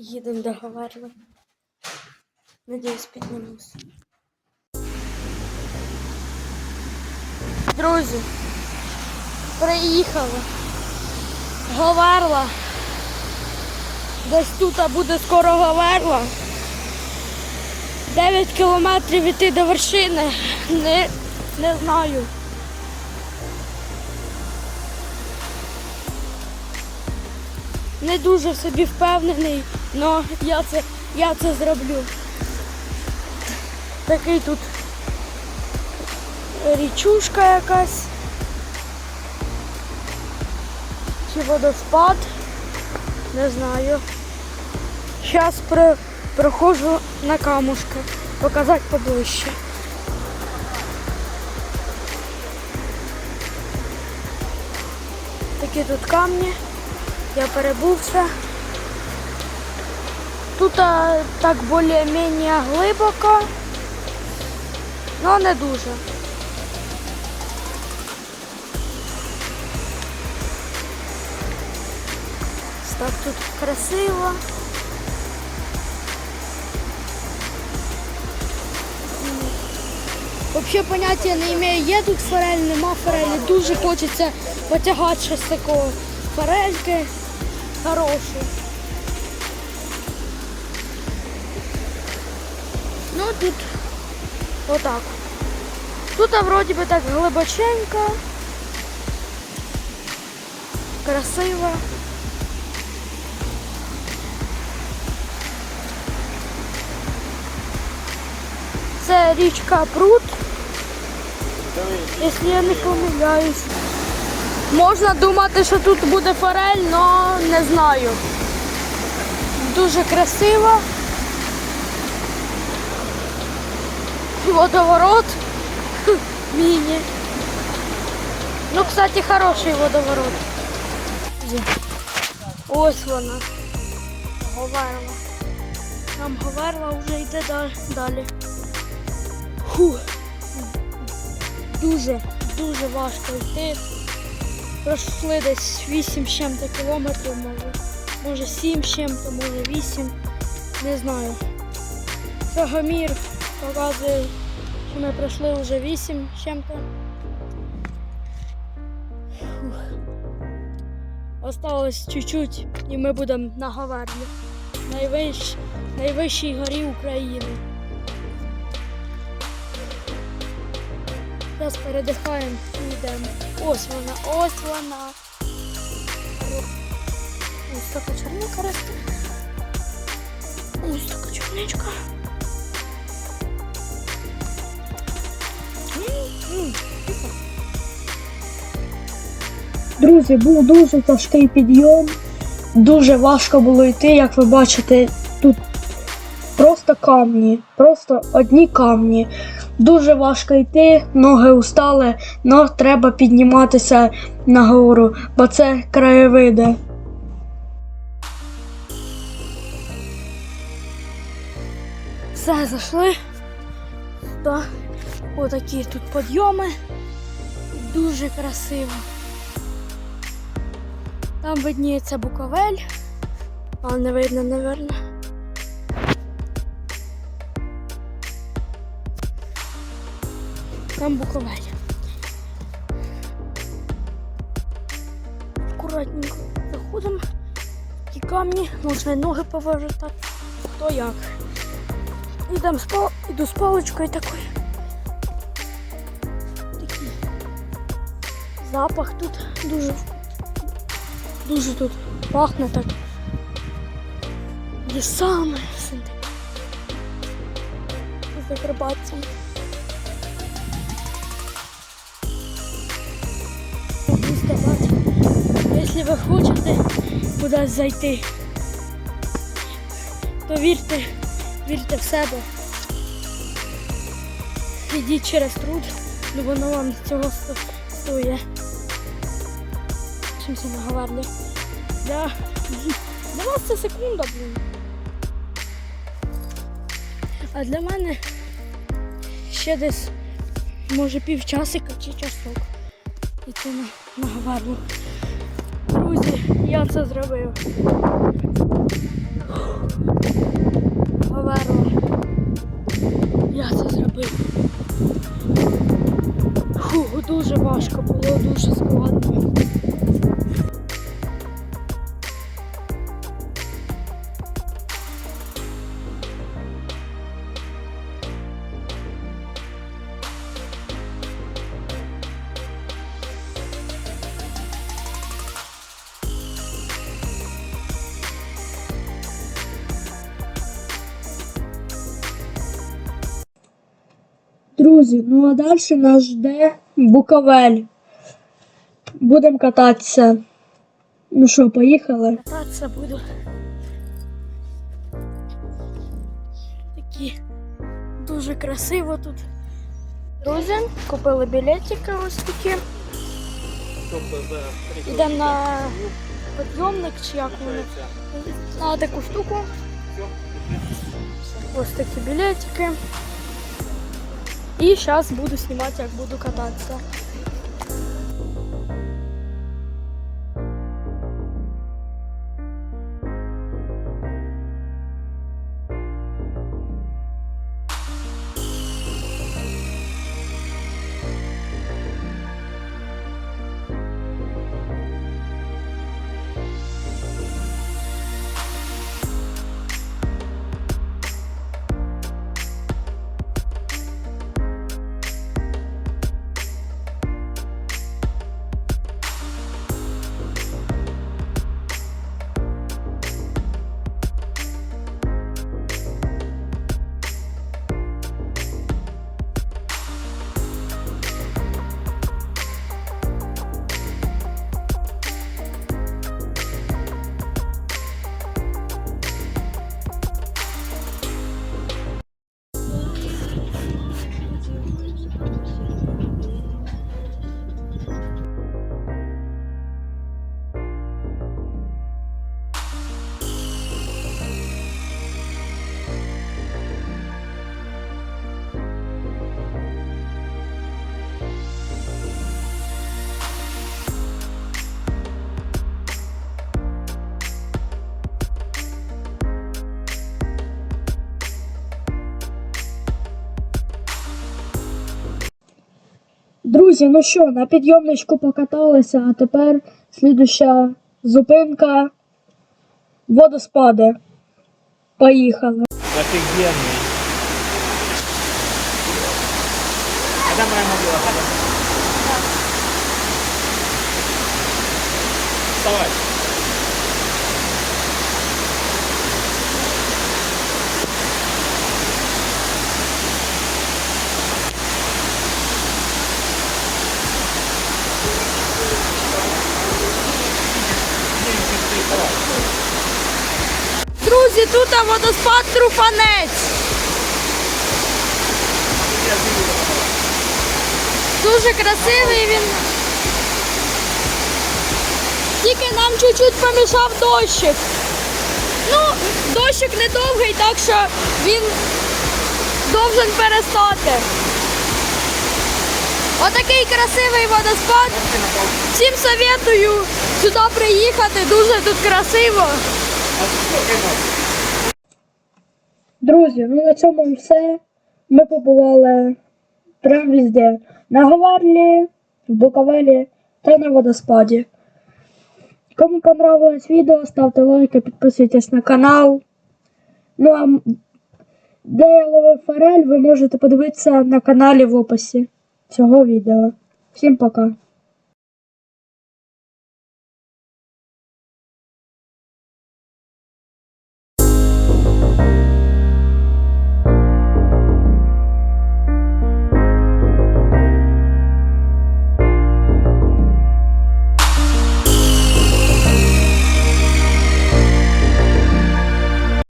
Їдемо до Гаверли. Надіюсь, піднімусь. Друзі, приїхали. Гаверла. Десь тут буде скоро Гаверла. 9 кілометрів іти до вершини. Не, не знаю. Не дуже в собі впевнений, але я це, я це зроблю. Такий тут річушка якась. Чи водоспад. Не знаю. Зараз про, проходжу на камушки. Показати поближче. Такі тут камні. Я перебувся. Тут так більш-менш глибоко, але не дуже. Так тут красиво. Взагалі поняття не маю, є тут форель, нема форелі. Дуже хочеться потягати щось такого. Форельки хороші. Ну тут отак. Тут вроді би так глибоченько. Красиво. Це річка Пруд, якщо я не помиляюсь. Можна думати, що тут буде форель, але не знаю. Дуже красиво. Водоворот. Міні. Ну, кстати, хороший водоворот. Ось вона. Говерла. Там Говерла вже йде далі. Фу. Дуже, дуже важко йти. Пройшли десь 8 з чим-то кілометрів, може. Може 7 з чим-то, може 8. Не знаю. Шагомір показує, що ми пройшли вже 8 з чим-то. Осталось чуть-чуть і ми будемо на Говерлі. Найвищ, найвищій горі України. Зараз передихаємо і йдемо. Ось вона, ось вона. Ось така чорника росте. Ось така чорничка. Друзі, був дуже тяжкий підйом. Дуже важко було йти, як ви бачите, тут просто камні, просто одні камні. Дуже важко йти, ноги устали, але треба підніматися нагору, бо це краєвиди. Все, зайшли. Та, отакі тут підйоми. Дуже красиво. Там видніється Буковель, але не видно, напевно. Там Буковель. Акуратненько заходимо. Ті камні, можна ноги повертати. Хто як. З пал... Іду з паличкою такою. Запах тут дуже дуже тут пахне так. Лісами. Закарпатцем. Якщо ви хочете кудись зайти, то вірте, вірте в себе. Ідіть через труд, ну воно вам цього сто- стоїть. 8 наговарня. Для... для вас це секунда, блін. А для мене ще десь, може, півчасика чи часок. І це на, на. Друзі, я це зробив. Гаварло. Я це зробив. Фу, дуже важко було, дуже складно. Друзі, ну а далі нас жде Буковель. Будемо кататися. Ну що, поїхали? Кататися буду. Такі дуже красиво тут. Друзі, купили білетики ось такі. Йдемо на підйомник чи як вони. На таку штуку. Ось такі білетики. І зараз буду знімати, як буду кататися. Друзі, ну що, на підйомничку покаталися, а тепер слідуща зупинка водоспади. Поїхали. Офігенний. А там моя мобіла. Вставай. Друзі, тут водоспад Труфанець. Дуже красивий він. Тільки нам чуть-чуть помішав дощик. Ну, дощик не довгий, так що він должен перестати. Отакий красивий водоспад. Всім советую сюди приїхати, дуже тут красиво. Друзі, ну на цьому все. Ми побували прям везде. На Говерлі, в Буковелі та на водоспаді. Кому понравилось відео, ставте лайки, підписуйтесь на канал. Ну а де я ловив форель, ви можете подивитися на каналі в описі цього відео. Всім пока!